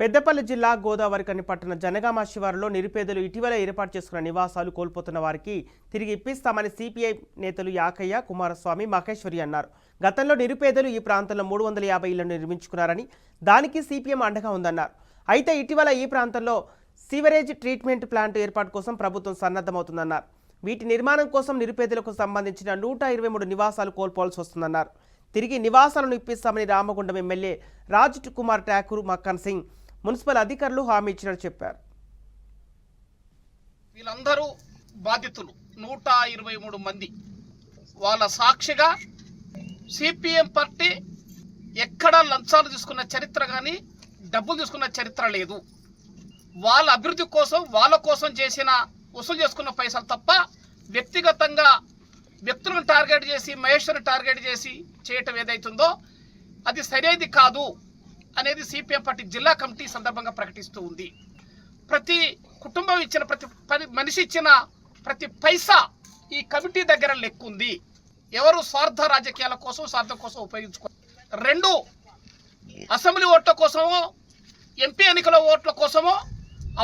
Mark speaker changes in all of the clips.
Speaker 1: పెద్దపల్లి జిల్లా గోదావరికని పట్టణ జనగామ శివారులో నిరుపేదలు ఇటీవల ఏర్పాటు చేసుకున్న నివాసాలు కోల్పోతున్న వారికి తిరిగి ఇప్పిస్తామని సిపిఐ నేతలు యాకయ్య కుమారస్వామి మహేశ్వరి అన్నారు. గతంలో నిరుపేదలు ఈ ప్రాంతంలో మూడు వందల యాభై ఇళ్ళను నిర్మించుకున్నారని దానికి సిపిఎం అండగా ఉందన్నారు. అయితే ఇటీవల ఈ ప్రాంతంలో సీవరేజ్ ట్రీట్మెంట్ ప్లాంట్ ఏర్పాటు కోసం ప్రభుత్వం సన్నద్ధమవుతుందన్నారు. వీటి నిర్మాణం కోసం నిరుపేదలకు సంబంధించిన నూట ఇరవై మూడు నివాసాలు కోల్పోవాల్సి వస్తుందన్నారు. తిరిగి నివాసాలను ఇప్పిస్తామని రామగుండం ఎమ్మెల్యే రాజ్ కుమార్ ఠాకూర్ మక్కన్ సింగ్ మున్సిపల్ అధికారులు హామీ ఇచ్చినట్టు చెప్పారు.
Speaker 2: వీళ్ళందరూ బాధితులు. నూట ఇరవై మూడు మంది. వాళ్ళ సాక్షిగా సిపిఎం పార్టీ ఎక్కడా లంచాలు తీసుకున్న చరిత్ర కానీ డబ్బులు తీసుకున్న చరిత్ర లేదు. వాళ్ళ అభివృద్ధి కోసం వాళ్ళ కోసం చేసిన వసూలు చేసుకున్న పైసలు తప్ప వ్యక్తిగతంగా వ్యక్తులను టార్గెట్ చేసి మహేశ్వరిని టార్గెట్ చేసి చేయటం ఏదైతుందో అది సరైనది కాదు. అనేది సిపిఎం పార్టీ జిల్లా కమిటీ సందర్భంగా ప్రకటిస్తూ ఉంది. ప్రతి కుటుంబం ఇచ్చిన ప్రతి మనిషి ఇచ్చిన ప్రతి పైసా ఈ కమిటీ దగ్గర లెక్కుంది. ఎవరు స్వార్థ రాజకీయాల కోసం స్వార్థం కోసం ఉపయోగించుకో రెండు అసెంబ్లీ ఓట్ల కోసమో ఎంపీ ఎన్నికల ఓట్ల కోసమో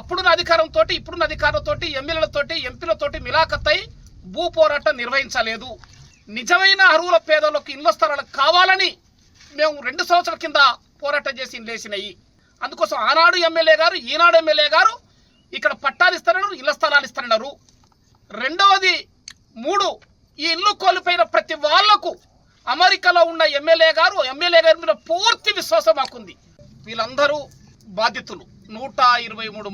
Speaker 2: అప్పుడున్న అధికారంతో ఇప్పుడున్న అధికారంతో ఎమ్మెల్యేలతోటి ఎంపీలతోటి మిలాఖత్తై భూ పోరాటం నిర్వహించలేదు. నిజమైన అర్హుల పేదలకు ఇళ్ళ స్థలాలు కావాలని మేము రెండు సంవత్సరాల కింద పోరాటం చేసి లేచినాయి. అందుకోసం ఆనాడు ఎమ్మెల్యే గారు ఈనాడు ఎమ్మెల్యే గారు ఇక్కడ పట్టాలు ఇస్తున్నారు ఇళ్ళ స్థలాలు ఇస్తున్నారు రెండవది మూడు ఈ ఇల్లు కోల్పోయిన ప్రతి వాళ్ళకు అమెరికాలో ఉన్న ఎమ్మెల్యే గారు ఎమ్మెల్యే గారి మీద పూర్తి విశ్వాసం మాకుంది. వీళ్ళందరూ బాధితులు. నూట ఇరవై మూడు